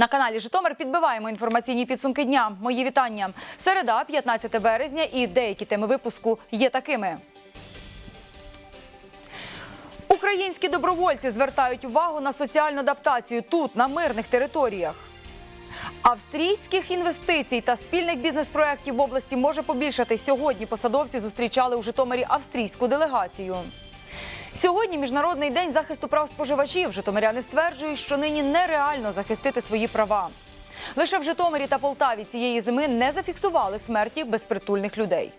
На каналі Житомир підбиваємо інформаційні підсумки дня. Мої вітання. Середа, 15 березня, і деякі теми випуску є такими. Українські добровольці звертають увагу на соціальну адаптацію тут, на мирних територіях. Австрійських інвестицій та спільних бізнес-проєктів в області може побільшати. Сьогодні посадовці зустрічали у Житомирі австрійську делегацію. Сьогодні міжнародний день захисту прав споживачів. Житомиряни стверджують, що нині нереально захистити свої права. Лише в Житомирі та Полтаві цієї зими не зафіксували смерті безпритульних людей.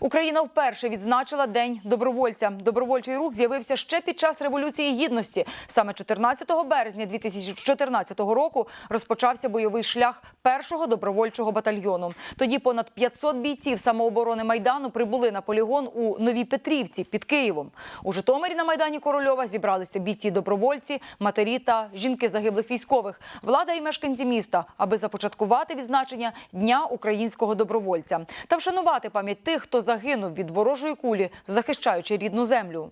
Україна вперше відзначила День добровольця. Добровольчий рух з'явився ще під час революції гідності. Саме 14 березня 2014 року розпочався бойовий шлях першого добровольчого батальйону. Тоді понад 500 бійців самооборони майдану прибули на полігон у Новій Петрівці під Києвом. У Житомирі на майдані Корольова зібралися бійці-добровольці, матері та жінки загиблих військових, влада і мешканці міста, аби започаткувати відзначення Дня українського добровольця та вшанувати пам'ять тих, хто загинув від ворожої кулі, захищаючи рідну землю.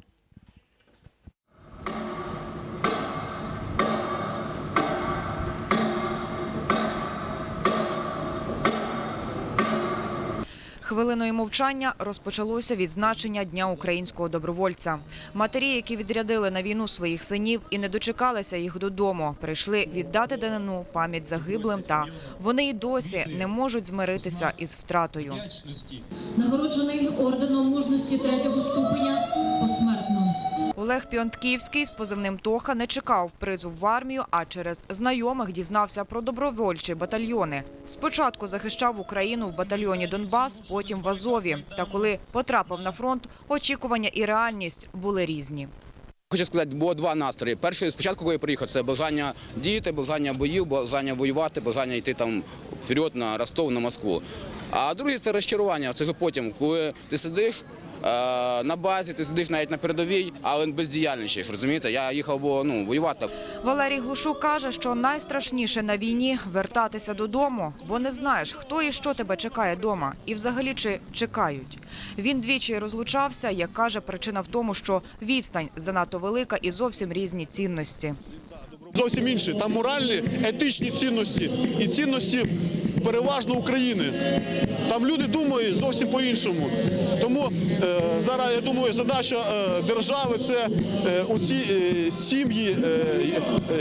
Хвилиною мовчання розпочалося відзначення Дня українського добровольця. Матері, які відрядили на війну своїх синів і не дочекалися їх додому, прийшли віддати данину пам'ять загиблим. Та вони й досі не можуть змиритися із втратою. нагороджений орденом мужності третього ступеня посмертно. Олег Піонтківський з позивним Тоха не чекав призу в армію, а через знайомих дізнався про добровольчі батальйони. Спочатку захищав Україну в батальйоні Донбас, потім в Азові. Та коли потрапив на фронт, очікування і реальність були різні. Хочу сказати, було два настрої. Перший спочатку, коли я приїхав, це бажання діяти, бажання боїв, бажання воювати, бажання йти там вперед на Ростов, на Москву. А другий це розчарування. Це вже потім, коли ти сидиш. Е, На базі ти сидиш навіть на передовій, але бездіяльнішиш, розумієте? Я їхав бо, ну, воювати. Валерій Глушук каже, що найстрашніше на війні вертатися додому, бо не знаєш, хто і що тебе чекає дома, і взагалі чи чекають. Він двічі розлучався. Як каже, причина в тому, що відстань занадто велика і зовсім різні цінності. зовсім інші. Там моральні, етичні цінності і цінності переважно України. Там люди думають зовсім по-іншому. Тому е, зараз я думаю, задача е, держави це е, у ці е, сім'ї, е,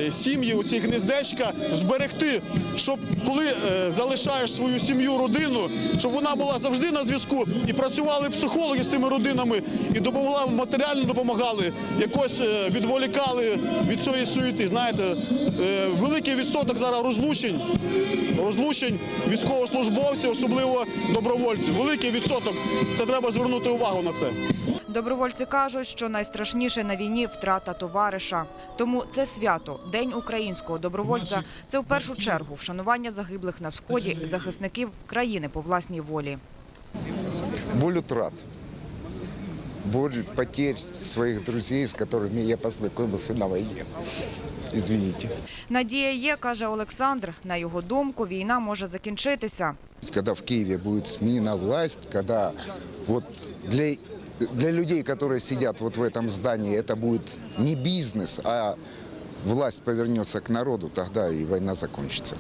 е, сім'ї, у ці гнездечка зберегти, щоб коли е, залишаєш свою сім'ю, родину, щоб вона була завжди на зв'язку і працювали психологи з тими родинами, і допомагали матеріально допомагали, якось е, відволікали від цієї суєти. Знаєте, е, великий відсоток зараз розлучень, розлучень військовослужбовців, особливо добровольців. Великий відсоток. Це треба звернути увагу на це. Добровольці кажуть, що найстрашніше на війні втрата товариша. Тому це свято, день українського добровольця. Це в першу чергу вшанування загиблих на сході захисників країни по власній волі. боль утрат, боль потерь своих друзей, с которыми я познакомился на войне Извините. Надія є, каже Олександр. На його думку, війна може закінчитися. Когда в Киеве будет сменена власть, когда вот для, для людей, которые сидят вот в этом здании, это будет не бизнес, а власть повернется к народу, тогда и война закончится.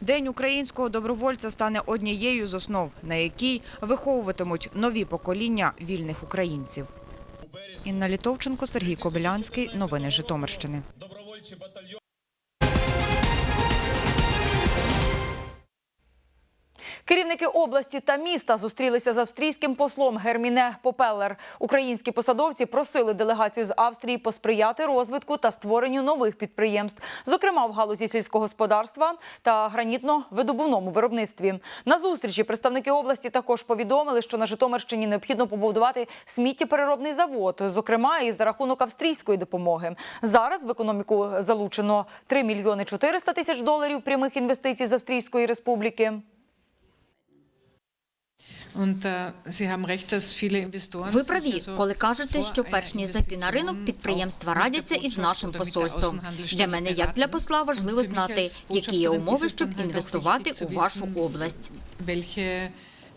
День українського добровольця стане однією з основ, на якій виховуватимуть нові покоління вільних українців. Інна Літовченко, Сергій Кобилянський. Новини Житомирщини. Керівники області та міста зустрілися з австрійським послом Герміне Попеллер. Українські посадовці просили делегацію з Австрії посприяти розвитку та створенню нових підприємств, зокрема в галузі сільського господарства та гранітно-видобувному виробництві. На зустрічі представники області також повідомили, що на Житомирщині необхідно побудувати сміттєпереробний завод, зокрема і за рахунок австрійської допомоги. Зараз в економіку залучено 3 мільйони 400 тисяч доларів прямих інвестицій з Австрійської республіки. Ви праві, коли кажете, що перш ніж зайти на ринок, підприємства радяться із нашим посольством. Для мене, як для посла, важливо знати, які є умови, щоб інвестувати у вашу область.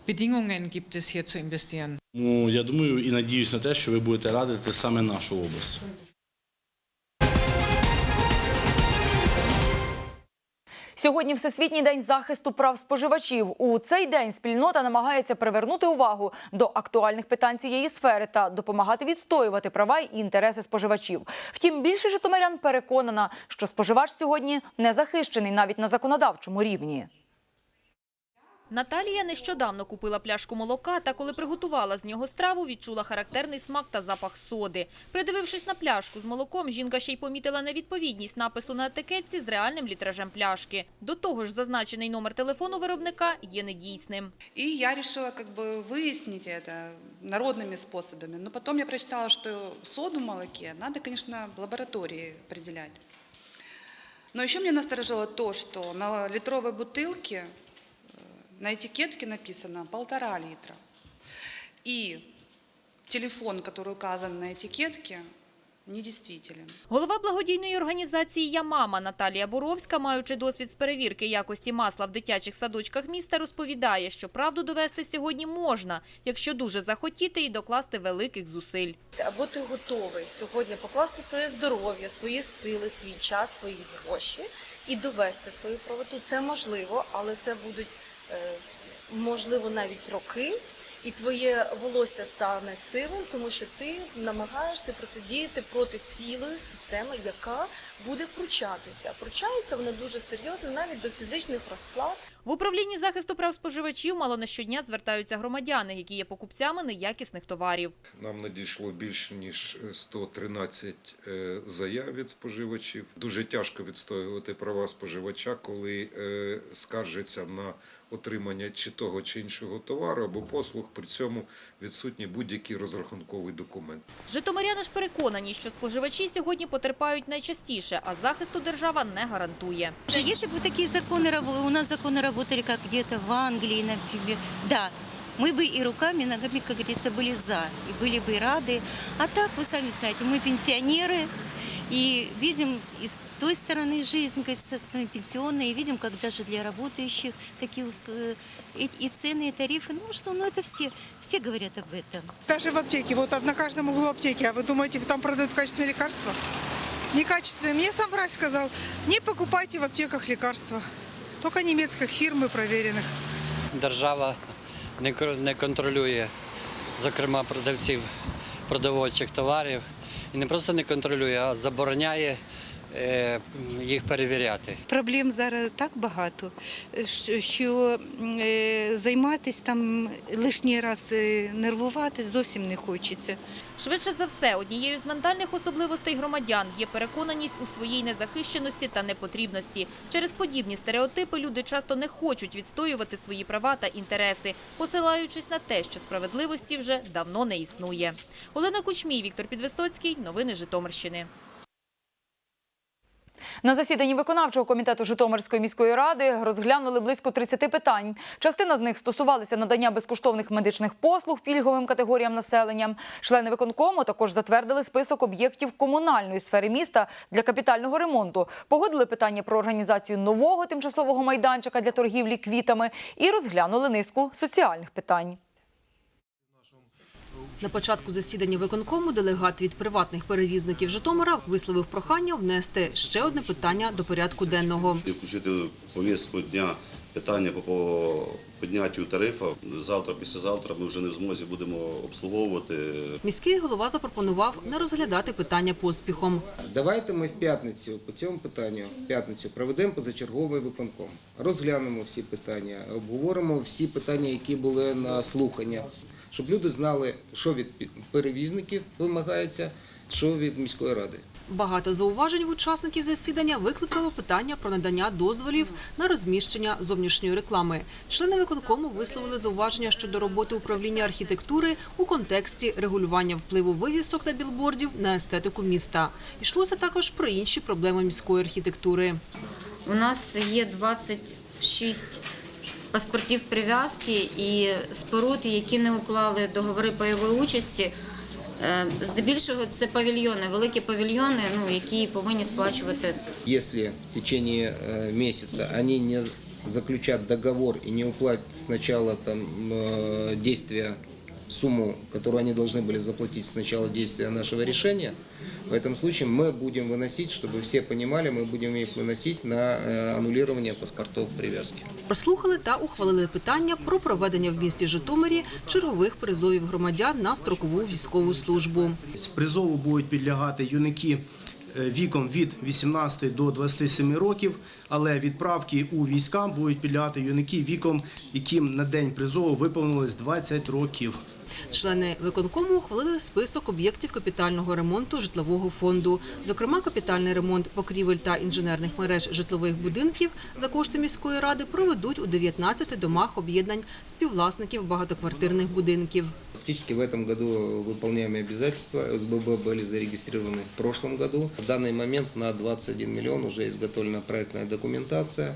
Bedingungen gibt es hier zu investieren? Ну, я думаю і надіюсь на те, що ви будете радити саме нашу область. Сьогодні Всесвітній день захисту прав споживачів. У цей день спільнота намагається привернути увагу до актуальних питань цієї сфери та допомагати відстоювати права і інтереси споживачів. Втім, більше житомирян переконана, що споживач сьогодні не захищений навіть на законодавчому рівні. Наталія нещодавно купила пляшку молока та коли приготувала з нього страву, відчула характерний смак та запах соди. Придивившись на пляшку з молоком, жінка ще й помітила невідповідність напису на етикетці з реальним літражем пляшки. До того ж, зазначений номер телефону виробника є недійсним. И я решила как бы выяснить это народными способами. Но потом я прочитала, что соду в молоке надо, конечно, в лаборатории определять. Но еще меня насторожило то, что на литровой бутылке э, на этикетке написано полтора литра. И телефон, который указан на этикетке, недействителен. Голова благодійної організації «Я мама» Наталія Боровська, маючи досвід з перевірки якості масла в дитячих садочках міста, розповідає, що правду довести сьогодні можна, якщо дуже захотіти і докласти великих зусиль. Або ти готовий сьогодні покласти своє здоров'я, свої сили, свій час, свої гроші і довести свою правоту. Це можливо, але це будуть е, можливо навіть роки. І твоє волосся стане сивим, тому що ти намагаєшся протидіяти проти цілої системи, яка буде пручатися. Пручається вона дуже серйозно, навіть до фізичних розплат. В управлінні захисту прав споживачів мало не щодня звертаються громадяни, які є покупцями неякісних товарів. Нам надійшло більше ніж 113 е, заяв від споживачів. Дуже тяжко відстоювати права споживача, коли е, скаржиться на отримання чи того чи іншого товару або послуг. При цьому відсутній будь-який розрахунковий документ. Житомиряни ж переконані, що споживачі сьогодні потерпають найчастіше, а захисту держава не гарантує. Если бы такие законы рабо- у нас законы работали как где-то в Англии, например, да, мы бы и руками, и ногами, как говорится, были за, и были бы рады. А так, вы сами знаете, мы пенсионеры, и видим и с той стороны жизнь, как со стороны пенсионной, и видим, как даже для работающих, какие ус- э, и, и цены, и тарифы. Ну что, ну это все, все говорят об этом. Даже в аптеке, вот на каждом углу аптеки, а вы думаете, там продают качественные лекарства? Некачественные. Мне сам врач сказал, не покупайте в аптеках лекарства. Только немецких фирм и проверенных. держава не кор- не контролює, зокрема, продавців продовольчих товарів. І не просто не контролює, а забороняє їх перевіряти. Проблем зараз так багато, що- що е, займатися там лишній раз е, нервувати зовсім не хочеться. Швидше за все, однією з ментальних особливостей громадян є переконаність у своїй незахищеності та непотрібності. Через подібні стереотипи люди часто не хочуть відстоювати свої права та інтереси, посилаючись на те, що справедливості вже давно не існує. Олена Кучмій, Віктор Підвисоцький. Новини Житомирщини. На засіданні виконавчого комітету Житомирської міської ради розглянули близько 30 питань. Частина з них стосувалися надання безкоштовних медичних послуг пільговим категоріям населення. Члени виконкому також затвердили список об'єктів комунальної сфери міста для капітального ремонту. Погодили питання про організацію нового тимчасового майданчика для торгівлі квітами і розглянули низку соціальних питань. На початку засідання виконкому делегат від приватних перевізників Житомира висловив прохання внести ще одне питання до порядку денного. Включити повістку дня питання по підняттю тарифу. Завтра, післязавтра ми вже не в змозі будемо обслуговувати. Міський голова запропонував не розглядати питання поспіхом. Давайте ми в п'ятницю по цьому питанню в п'ятницю проведемо позачерговий виконком. Розглянемо всі питання, обговоримо всі питання, які були на слуханнях, щоб люди знали, що від перевізників вимагається, що від міської ради. Багато зауважень в учасників засідання викликало питання про надання дозволів на розміщення зовнішньої реклами. Члени виконкому висловили зауваження щодо роботи управління архітектури у контексті регулювання впливу вивісок та білбордів на естетику міста. Йшлося також про інші проблеми міської архітектури. У нас є 26 паспортів прив'язки і споруд, які не уклали договори пайової участі. Е, Здебільшого це павільйони, великі павільйони, ну, які повинні сплачувати Если в течение э, месяца они не заключат договор и не уплатят сначала там э, действия сумму, которую они должны были заплатить с начала действия нашего решения. В этом случае мы будем выносить, чтобы все понимали, мы будем их выносить на э, аннулирование паспортов привязки. Прослухали та ухвалили питання про проведення в місті Житомирі чергових призовів громадян на строкову військову службу. Призову будуть підлягати юнаки е, віком від 18 до 27 років, але відправки у війська будуть підлягати юнаки віком, яким на день призову виповнилось 20 років. Члени виконкому ухвалили список об'єктів капітального ремонту житлового фонду. Зокрема, капітальний ремонт покрівель та інженерних мереж житлових будинків за кошти міської ради проведуть у 19 домах об'єднань співвласників багатоквартирних будинків. Фактически в этом году выполняемые обязательства СББ были зарегистрированы в прошлом году. В данный момент на 21 миллион уже изготовлена проектная документация.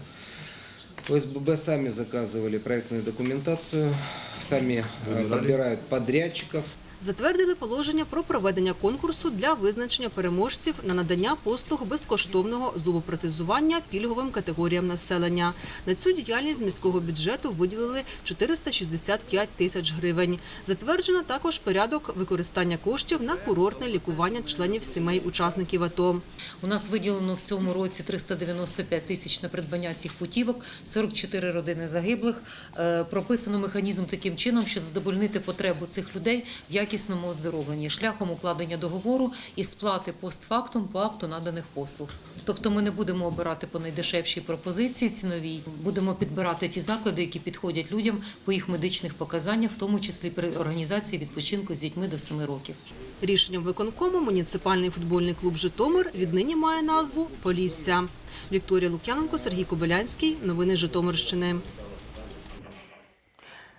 ОСББ сами заказывали проектную документацию, сами э, подбирают подрядчиков. Затвердили положення про проведення конкурсу для визначення переможців на надання послуг безкоштовного зубопротезування пільговим категоріям населення. На цю діяльність міського бюджету виділили 465 тисяч гривень. Затверджено також порядок використання коштів на курортне лікування членів сімей учасників АТО. У нас виділено в цьому році 395 тисяч на придбання цих путівок, 44 родини загиблих. Е, Прописано механізм таким чином, що задовольнити потребу цих людей в якісному оздоровленні шляхом укладення договору і сплати постфактум по акту наданих послуг. Тобто ми не будемо обирати по найдешевшій пропозиції ціновій, будемо підбирати ті заклади, які підходять людям по їх медичних показаннях, в тому числі при організації відпочинку з дітьми до 7 років. Рішенням виконкому муніципальний футбольний клуб Житомир віднині має назву Полісся. Вікторія Лук'яненко, Сергій Кобилянський. Новини Житомирщини.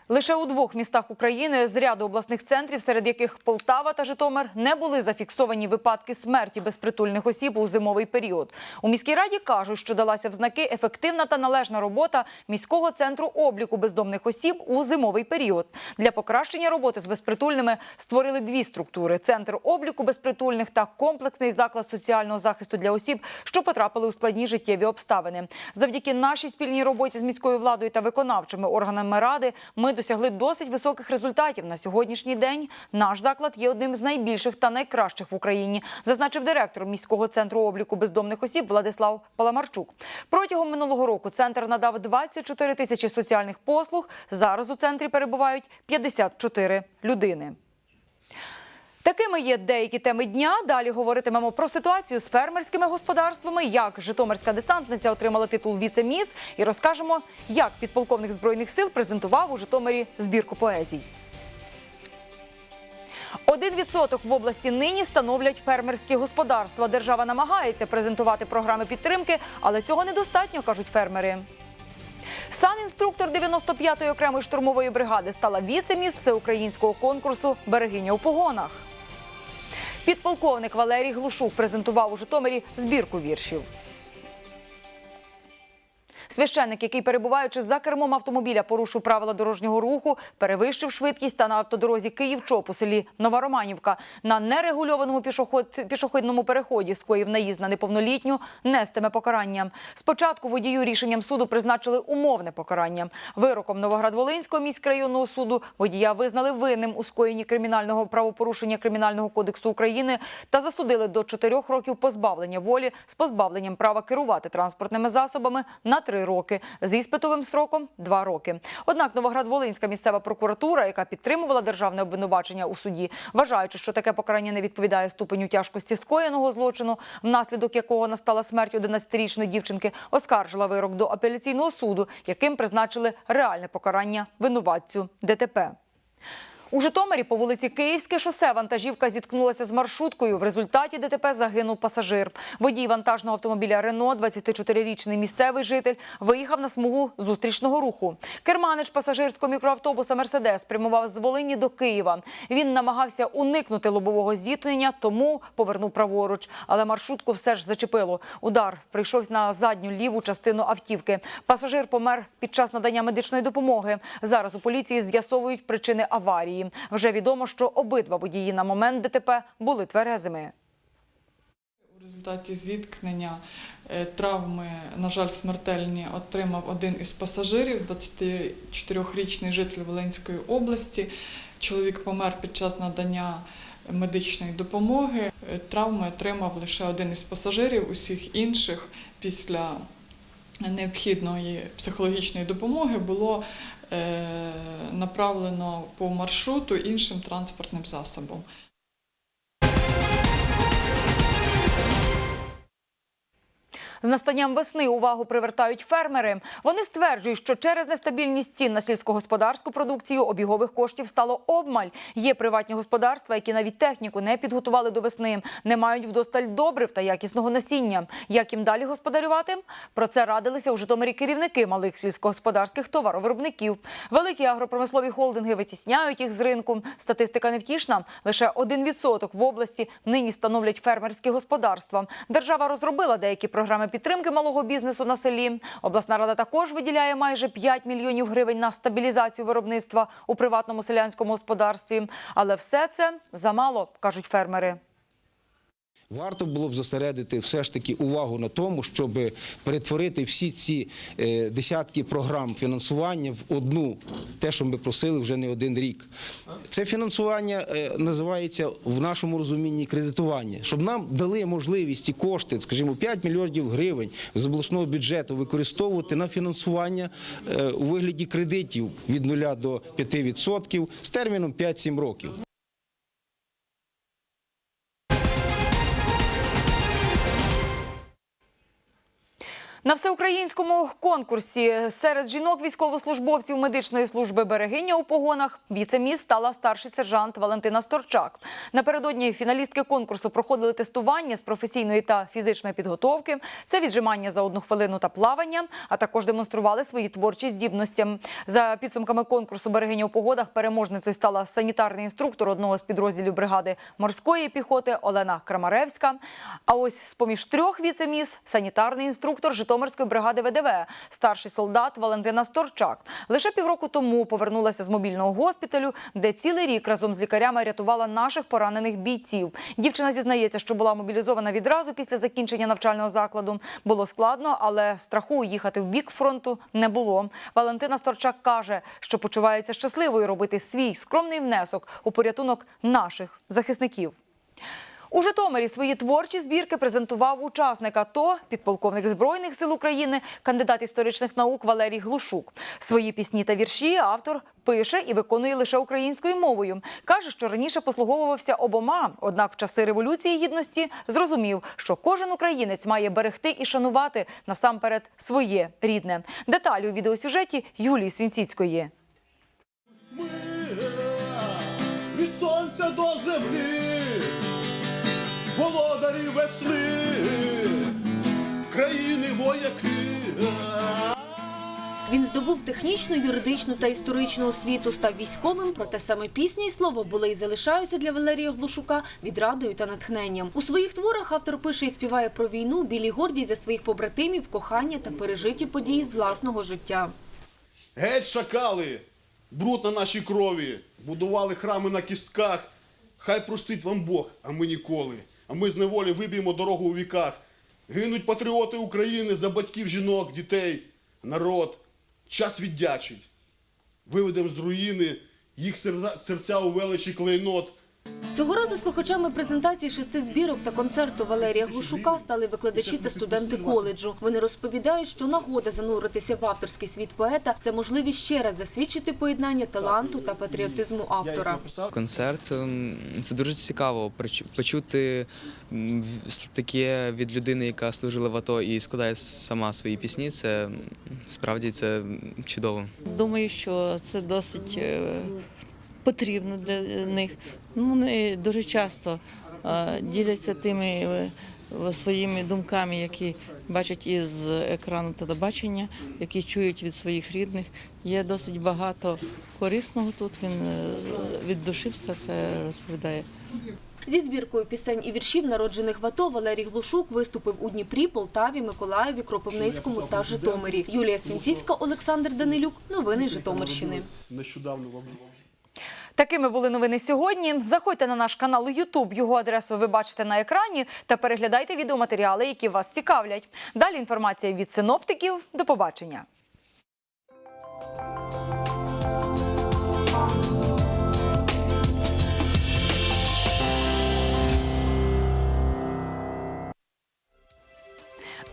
Лише у двох містах України з ряду обласних центрів, серед яких Полтава та Житомир, не були зафіксовані випадки смерті безпритульних осіб у зимовий період. У міській раді кажуть, що далася в знаки ефективна та належна робота міського центру обліку бездомних осіб у зимовий період. Для покращення роботи з безпритульними створили дві структури: центр обліку безпритульних та комплексний заклад соціального захисту для осіб, що потрапили у складні життєві обставини. Завдяки нашій спільній роботі з міською владою та виконавчими органами ради ми досягли досить високих результатів. На сьогоднішній день наш заклад є одним з найбільших та найкращих в Україні, зазначив директор міського центру обліку бездомних осіб Владислав Паламарчук. Протягом минулого року центр надав 24 тисячі соціальних послуг. Зараз у центрі перебувають 54 людини. Такими є деякі теми дня. Далі говоритимемо про ситуацію з фермерськими господарствами, як Житомирська десантниця отримала титул віце-міс, і розкажемо, як підполковник збройних сил презентував у Житомирі збірку поезій. Один відсоток в області нині становлять фермерські господарства. Держава намагається презентувати програми підтримки, але цього недостатньо, кажуть фермери. Санінструктор 95-ї окремої штурмової бригади стала віце-міс всеукраїнського конкурсу Берегиня у погонах. Підполковник Валерій Глушук презентував у Житомирі збірку віршів. Священник, який перебуваючи за кермом автомобіля, порушив правила дорожнього руху, перевищив швидкість та на автодорозі Київ-Чоп у селі Новороманівка на нерегульованому пішоход... пішохідному переході скоїв наїзд на неповнолітню, нестиме покаранням. Спочатку водію рішенням суду призначили умовне покарання. Вироком Новоград-Волинського міськрайонного суду водія визнали винним у скоєнні кримінального правопорушення Кримінального кодексу України та засудили до 4 років позбавлення волі з позбавленням права керувати транспортними засобами на 3 роки з іспитовим строком 2 роки. Однак Новоград-Волинська місцева прокуратура, яка підтримувала державне обвинувачення у суді, вважаючи, що таке покарання не відповідає ступеню тяжкості скоєного злочину, внаслідок якого настала смерть 11-річної дівчинки, оскаржила вирок до апеляційного суду, яким призначили реальне покарання винуватцю ДТП. У Житомирі по вулиці Київське шосе вантажівка зіткнулася з маршруткою. В результаті ДТП загинув пасажир. Водій вантажного автомобіля Рено, 24-річний місцевий житель, виїхав на смугу зустрічного руху. Керманич пасажирського мікроавтобуса Мерседес прямував з Волині до Києва. Він намагався уникнути лобового зіткнення, тому повернув праворуч. Але маршрутку все ж зачепило. Удар прийшов на задню ліву частину автівки. Пасажир помер під час надання медичної допомоги. Зараз у поліції з'ясовують причини аварії. Вже відомо, що обидва водії на момент ДТП були тверезими. У результаті зіткнення е, травми, на жаль, смертельні отримав один із пасажирів, 24-річний житель Волинської області. чоловік помер під час надання медичної допомоги. Е, Травми отримав лише один із пасажирів, усіх інших після необхідної психологічної допомоги було е, направлено по маршруту іншим транспортним засобом. З настанням весни увагу привертають фермери. Вони стверджують, що через нестабільність цін на сільськогосподарську продукцію обігових коштів стало обмаль. Є приватні господарства, які навіть техніку не підготували до весни, не мають вдосталь добрив та якісного насіння. Як їм далі господарювати? Про це радилися у Житомирі керівники малих сільськогосподарських товаровиробників. Великі агропромислові холдинги витісняють їх з ринку. Статистика невтішна. Лише 1% в області нині становлять фермерські господарства. Держава розробила деякі програми підтримки малого бізнесу на селі. Обласна рада також виділяє майже 5 мільйонів гривень на стабілізацію виробництва у приватному селянському господарстві. Але все це замало, кажуть фермери. Варто було б зосередити все ж таки увагу на тому, щоб перетворити всі ці е, десятки програм фінансування в одну, те, що ми просили вже не один рік. Це фінансування е, називається в нашому розумінні кредитування, щоб нам дали можливість і кошти, скажімо, 5 мільярдів гривень з обласного бюджету використовувати на фінансування е, у вигляді кредитів від 0 до 5% з терміном 5-7 років. На всеукраїнському конкурсі серед жінок військовослужбовців медичної служби берегиня у погонах віцеміс стала старший сержант Валентина Сторчак. Напередодні фіналістки конкурсу проходили тестування з професійної та фізичної підготовки. Це віджимання за одну хвилину та плавання, а також демонстрували свої творчі здібності. За підсумками конкурсу берегиня у погодах переможницею стала санітарний інструктор одного з підрозділів бригади морської піхоти Олена Крамаревська. А ось з поміж трьох віцеміс санітарний інструктор Житомирської бригади ВДВ, старший солдат Валентина Сторчак. Лише півроку тому повернулася з мобільного госпіталю, де цілий рік разом з лікарями рятувала наших поранених бійців. Дівчина зізнається, що була мобілізована відразу після закінчення навчального закладу. Було складно, але страху їхати в бік фронту не було. Валентина Сторчак каже, що почувається щасливою робити свій скромний внесок у порятунок наших захисників. У Житомирі свої творчі збірки презентував учасник АТО, підполковник Збройних сил України, кандидат історичних наук Валерій Глушук. Свої пісні та вірші автор пише і виконує лише українською мовою. Каже, що раніше послуговувався обома, однак в часи революції гідності зрозумів, що кожен українець має берегти і шанувати насамперед своє рідне. Деталі у відеосюжеті Юлії Свінціцької. від сонця до володарі весни, країни вояки. Він здобув технічну, юридичну та історичну освіту, став військовим, проте саме пісня і слово були і залишаються для Валерія Глушука відрадою та натхненням. У своїх творах автор пише і співає про війну, білі гордість за своїх побратимів, кохання та пережиті події з власного життя. Геть шакали, бруд на нашій крові, будували храми на кістках. Хай простить вам Бог, а ми ніколи. А ми з неволі виб'ємо дорогу у віках. Гинуть патріоти України за батьків, жінок, дітей, народ. Час віддячить. Виведемо з руїни їх серця, у величі клейнот. Цього разу слухачами презентації шести збірок та концерту Валерія Глушука стали викладачі та студенти коледжу. Вони розповідають, що нагода зануритися в авторський світ поета це можливість ще раз засвідчити поєднання таланту та патріотизму автора. Концерт це дуже цікаво почути таке від людини, яка служила в АТО і складає сама свої пісні. Це справді це чудово. Думаю, що це досить е, потрібно для них. Ну, Вони дуже часто е, діляться тими е, своїми думками, які бачать із екрану телебачення, які чують від своїх рідних. Є досить багато корисного тут. Він е, від душі все це розповідає. Зі збіркою пісень і віршів, народжених в АТО, Валерій Глушук виступив у Дніпрі, Полтаві, Миколаєві, Кропивницькому та Житомирі. Юлія Свінціцька, Олександр Данилюк. Новини Житомирщини. Такими були новини сьогодні. Заходьте на наш канал Ютуб. Його адресу ви бачите на екрані та переглядайте відеоматеріали, які вас цікавлять. Далі інформація від синоптиків. До побачення.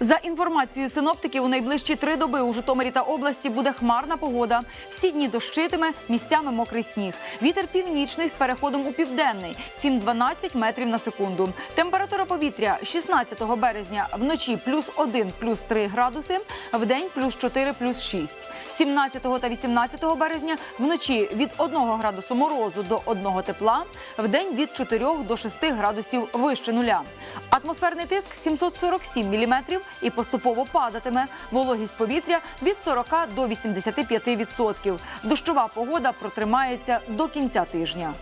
За інформацією синоптиків, у найближчі три доби у Житомирі та області буде хмарна погода. Всі дні дощитиме, місцями мокрий сніг. Вітер північний з переходом у південний 7-12 метрів на секунду. Температура повітря 16 березня вночі плюс 1, плюс 3 градуси, вдень плюс 4, плюс 6. 17 та 18 березня вночі від 1 градусу морозу до 1 тепла, вдень від 4 до 6 градусів вище нуля. Атмосферний тиск 747 міліметрів і поступово падатиме. Вологість повітря від 40 до 85 відсотків. Дощова погода протримається до кінця тижня.